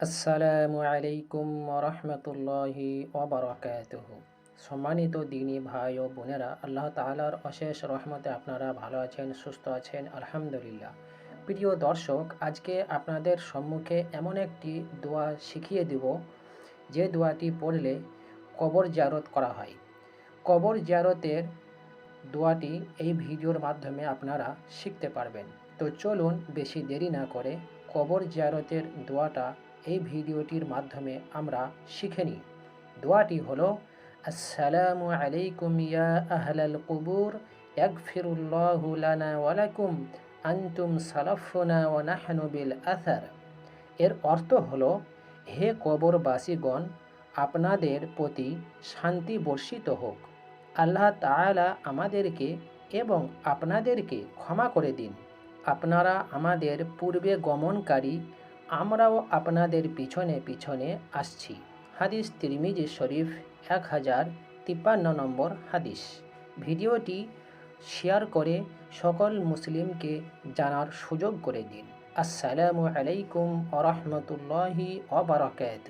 আসসালামু আলাইকুম রহমতুল্লাহি ওবরাকাতুহ। সম্মানিত দিনী ভাই ও বোনেরা, আল্লাহ তাআলার অশেষ রহমতে আপনারা ভালো আছেন, সুস্থ আছেন, আলহামদুলিল্লাহ। প্রিয় দর্শক, আজকে আপনাদের সম্মুখে এমন একটি দোয়া শিখিয়ে দেব। যে দোয়াটি পড়লে কবর জারত করা হয়। কবর জারতের দোয়াটি এই ভিডিওর মাধ্যমে আপনারা শিখতে পারবেন। তো চলুন বেশি দেরি না করে কবর জিয়ারতের দোয়াটা এই ভিডিওটির মাধ্যমে আমরা শিখে নিই। দোয়াটি হলো, আসসালামু আলাইকুম ইয়া আহলাল কুবুর, ইয়াগফিরুল্লাহু লানা ওয়া লাকুম, আনতুম সালাফুনা ওয়া নাহনু বিল আথার এর অর্থ হলো, হে কবরবাসীগণ, আপনাদের প্রতি শান্তি বর্ষিত হোক। আল্লাহ তাআলা আমাদেরকে এবং আপনাদেরকে ক্ষমা করে দিন। আপনারা আমাদের পূর্বে গমনকারী আমরাও আপনাদের পিছনে পিছনে আসছি। হাদিস তিরমিজি শরীফ এক হাজার তিপ্পান্ন নম্বর হাদিস। ভিডিওটি শেয়ার করে সকল মুসলিমকে জানার সুযোগ করে দিন। আসসালামু আলাইকুম আ রহমতুল্লাহি অবরাকাত